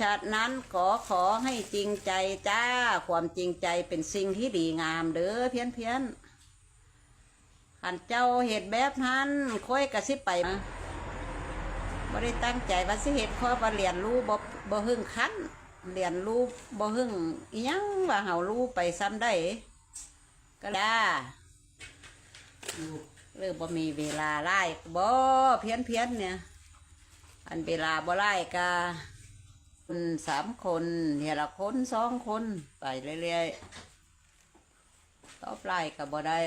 ชาตินั้นขอขอให้จริงใจจ้า ความจริงใจเป็นสิ่งที่ดีงามเด้อเพี้ยนเพี้ยนขันเจ้าเหตุแบบนั้นค่อยกระซิบไปนะบ่ได้ตั้งใจว่าสิเหตุข้อว่าเรียนรู้บ่บ่หึ่งคันเรียนรู้บ่หึ่งยังว่าเฮารู้ไปซ้ำได้ก็ได้หรือบ่มีเวลาไล่บ่เพี้ยนเพี้ยนเนี่ย อันเวลาบ่ไล่กา คนสามคนเฮียละคนสองคน ไปเรื่อยๆต่อบไล่ก็บ่ได้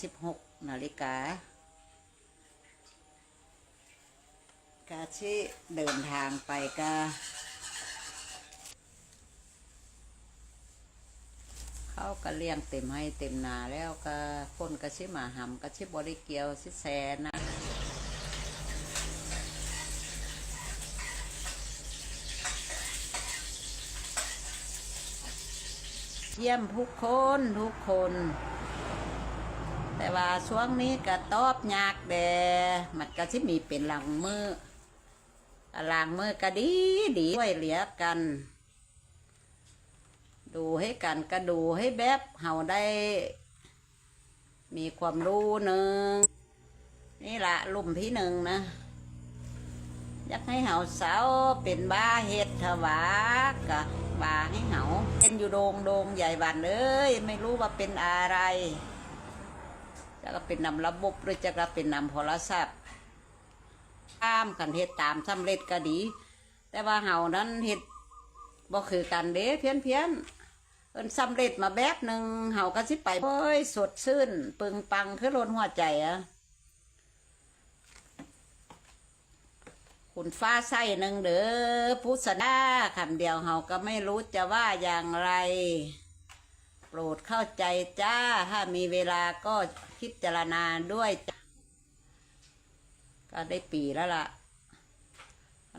สิบหกนาฬิกากาชิเดินทางไปกาเขาก็เลี้ยงเต็มให้เต็มนาแล้วก็คนก็ชิมาหำก็ชิบริเกียวชิแซนะ เยี่ยมทุกคนทุกคน แต่ว่าช่วงนี้ก็ตอบยากแดมันก็ชิมีเป็นหลังมือหลังมือก็ดีดีช่วยเหลือกัน ดูให้กันก็ดูให้แบบเฮาได้ มีความรู้หนึ่งนี่ละลุ่มที่หนึ่งนะ อยากให้เฮาสาวเป็นบ้าเฮ็ดถวากะบ้าให้เฮาเป็นอยู่โดงโดงใหญ่บันเลยไม่รู้ว่าเป็นอะไรจะก็เป็นนำระบบหรือจะก็เป็นนำโทรศัพท์ตามกันเฮ็ดตามสำเร็จก็ดี แต่ว่าเฮานั้นเฮ็ดบ่คือกันเด้เพี้ยนเพี้ยนเอินสำเร็จมาแบบหนึ่งเฮาก็สิไปโอ้ยสดชื่น ปึงปังคือล้นหัวใจอะ คุณฟ้าใส่หนึ่งเด้อพุทธดาคำเดียวเฮาก็ไม่รู้จะว่าอย่างไร โปรดเข้าใจจ้า ถ้ามีเวลาก็พิจารณาด้วยจะก็ได้ปีแล้วล่ะ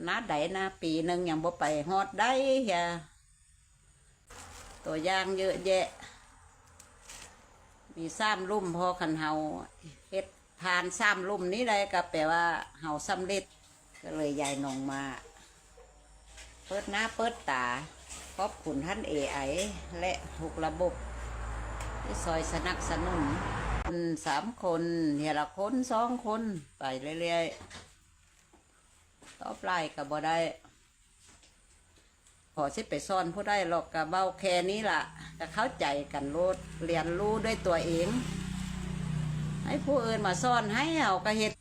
นัดใดนะ ปีหนึ่งยังบ่ไปฮอดได้เฮียตัวอย่างเยอะแยะ มีซ้ำลุ่มพอขันเฮาเฮ็ดผ่านซ้ำลุ่มนี้เลยก็แปลว่าเฮาสำเร็จ ก็เลยยายนงมา เปิดหน้าเปิดตาขอบคุณท่านเอไอและทุกระบบที่ซอยสนับสนุนคนสามคนเฮียละคนสองคน ไปเรื่อยๆต่อบไล่กับบ่ได้พอสิไปซ่อนผู้ได้หรอกกับเบ้าแค่นี้ล่ะก็เข้าใจกันรู้เรียนรู้ด้วยตัวเอง ให้ผู้อื่นมาซ่อนให้เอาก็เห็ด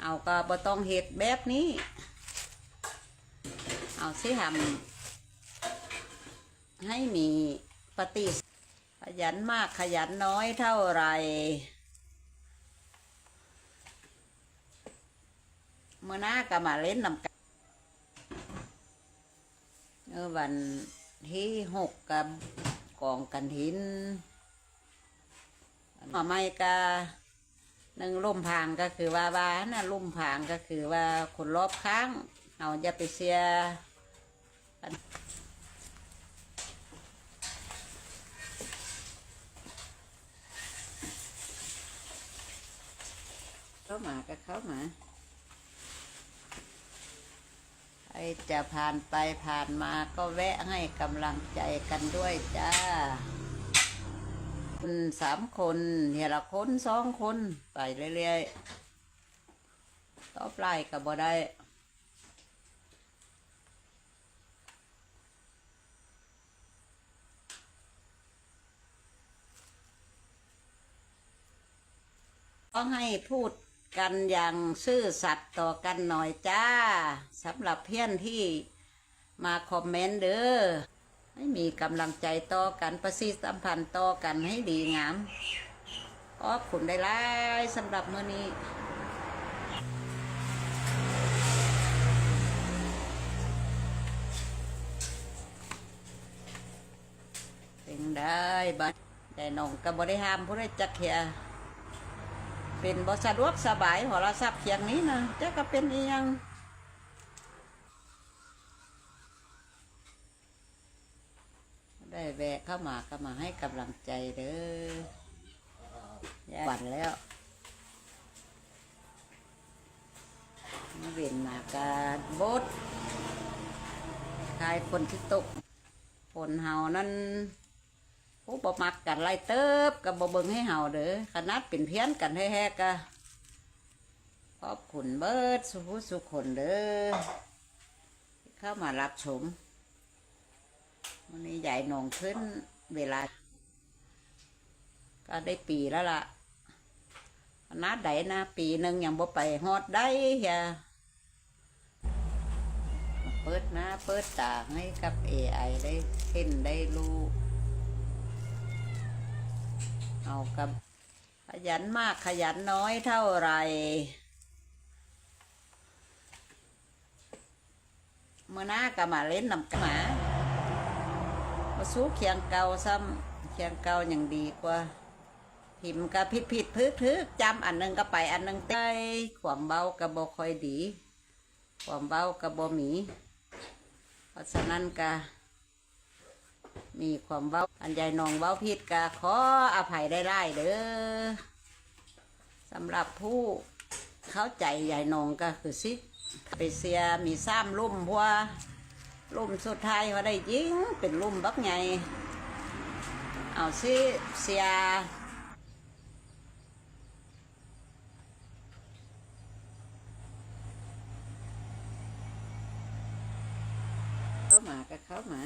เอาก็บ่ต้องเห็ดแบบนี้ เอาสิทำให้มีปฏิขยันมากขยันน้อยเท่าไรเมื่อหน้าก็มาเล่นนำกันเมื่อวันที่หกกับกองกันหินหน่อไม้กา หนึ่งลุ่มพางก็คือว่าว่านะลุ่มพางก็คือว่าคนรอบข้างเอาจะไปเสียเข้ามาก็เข้ามาใครจะผ่านไปผ่านมาก็แวะให้กำลังใจกันด้วยจ้า คุณสามคนเฮียละคนสองคนไปเรื่อยๆต่อบไล่กับบ่ได้ก็ให้พูดกันอย่างซื่อสัตย์ต่อกันหน่อยจ้าสำหรับเพื่อนที่มาคอมเมนต์เด้อ ให้มีกำลังใจต่อกันประสิทธิสัมพันธ์ต่อกันให้ดีงามขอบคุณได้หลายสำหรับมื้อนี้เป็นได้บัดแต่น้องก็บ่ได้ห้ามผู้ใดจักเขียเป็นบสะดวกสบายหอรศัพท์เคียงนี้นะจะก็เป็นอีหยัง ได้แวะเข้ามาก็มาให้กำลังใจเด้อหวันแล้วนี่เวียนมากาบดคล้ายๆคนที่ตกคนเฮานั้นผู้บ่มักกันไล่เติบกับบ่เบิ่งให้เฮาเด้อขนาดเป็นเพี้ยนกันแท้ๆกะขอบคุณเบิดสุภสุขคนเด้อที่เข้ามารับชม วันนี้ใหญ่หนองขึ้นเวลา ก็ได้ปีแล้วล่ะขนาดใดนะปีหนึ่งยังบ่ไปฮอดได้เฮียเปิดหน้าเปิดตาให้กับ AI ได้เห็นได้รู้ เอากับขยันมากขยันน้อยเท่าไหรเมื่อหน้าก็มาเล่นนำกันหมามา สู้เคียงเก่าซ้ำเคียงเก่าอย่างดีกว่าพิมก็ผิดผิดพึกทึกจำอันหนึงก็ไปอันหนึงได้ความเบาก็บ่ค่อยดี ความเบาก็บ่มี เพราะฉะนั้นก็มีความเว้าอันใหญ่นองเว้าผิดก็ขออภัยได้ไล่เด้อสำหรับผู้เข้าใจใหญ่นองก็คือซิไปเสียมีซ้ำลุ่มพัว ลุ่มสุดท้ายเขาได้ยิงเป็นลุ่มบักไงเอาซิเสียเข้ามาก็เข้ามา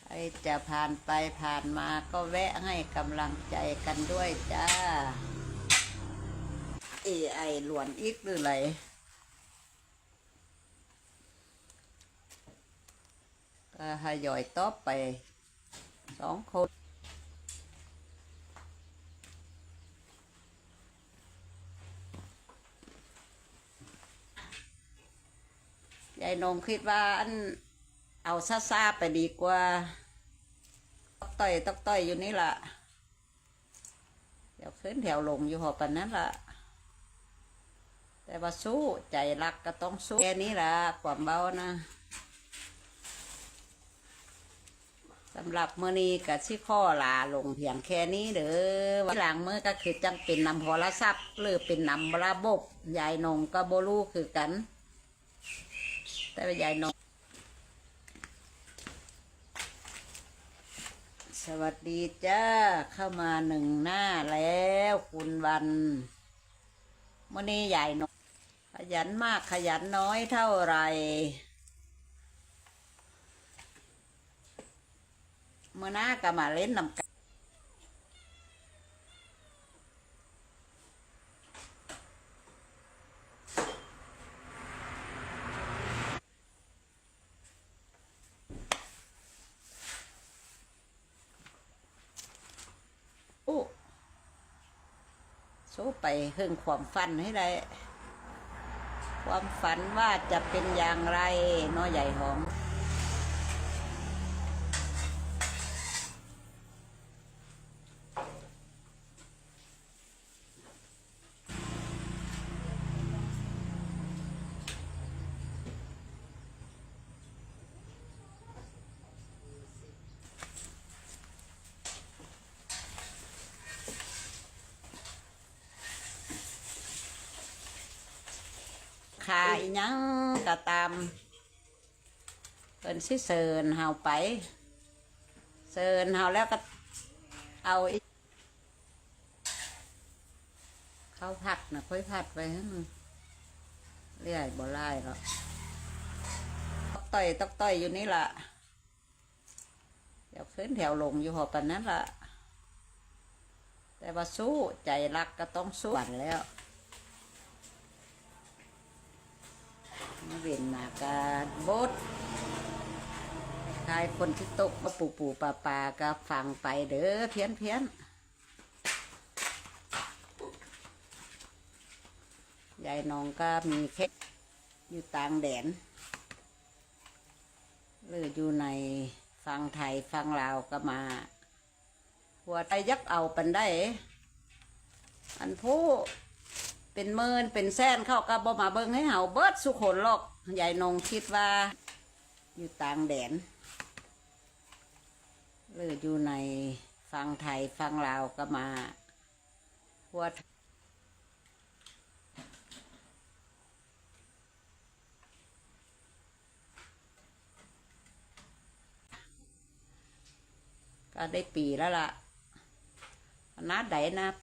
ใครจะผ่านไปผ่านมาก็แวะให้กำลังใจกันด้วยจ้า AI หลวนอีกหรือไร ก็หยอยตอไปสองคนยายนงคิดว่าอันเอาซาซาๆไปดีกว่าตอกต่อยตอกต่อยอยู่นี่ล่ะ เดี๋ยวขึ้นแถวลงอยู่หอปันนั้นล่ะ แต่ว่าสู้ใจรักก็ต้องสู้แค่นี้ล่ะความเบานะ สำหรับมื้อนี้กับชิข้อลาลงเพียงแค่นี้เด้อวันหลังมื้อก็คือจังเป็นนำโทรศัพท์หรือเป็นนำระบบ ยายนงก็บ่รู้คือกัน แต่ว่ายายนง สวัสดีจ้าเข้ามาหนึ่งหน้าแล้วคุณวันมื่อนี้ยายนง ขยันมากขยันน้อยเท่าไหร่ เมื่อหน้าก็มาเล่นนำกันอู้สู้ไปเพิ่งความฝันให้ได้ ความฝันว่าจะเป็นอย่างไรน้อยใหญ่หอมายหยังก็ตามเพิ่นสิเซินเฮาไปเซินเฮาแล้วก็เอาอีเขาผัดนะค่อยผัดไปให้เรื่อยบ่ไล่หรอกตอกต่อยตอกต่อยอยู่นี่ล่ะเดี๋ยวขึ้นแถวลงอยู่หอปันนั้นล่ะ แต่ว่าสู้ใจรักก็ต้องสู้วันแล้ว มาเวียนมากาบดคลายคนที่ตกมาปูปูปลาปลาก็ฟังไปเด้อเพี้ยนเพี้ยนยายน้องก็มีเคสอยู่ต่างแดนหรืออยู่ในฟังไทยฟังลาวก็มา หัวใจยักเอาปันได้ อันผู้ เป็นเมินเป็นแสนเข้ากับบ่มาเบิ้งให้เห่าเบิดสุขนหรอกใหญ่นงคิดว่า อยู่ต่างแดนหรืออยู่ในฟังไทยฟังลาวก็มาวัาก็ได้ปีแล้วล่ะนัดไหนนะ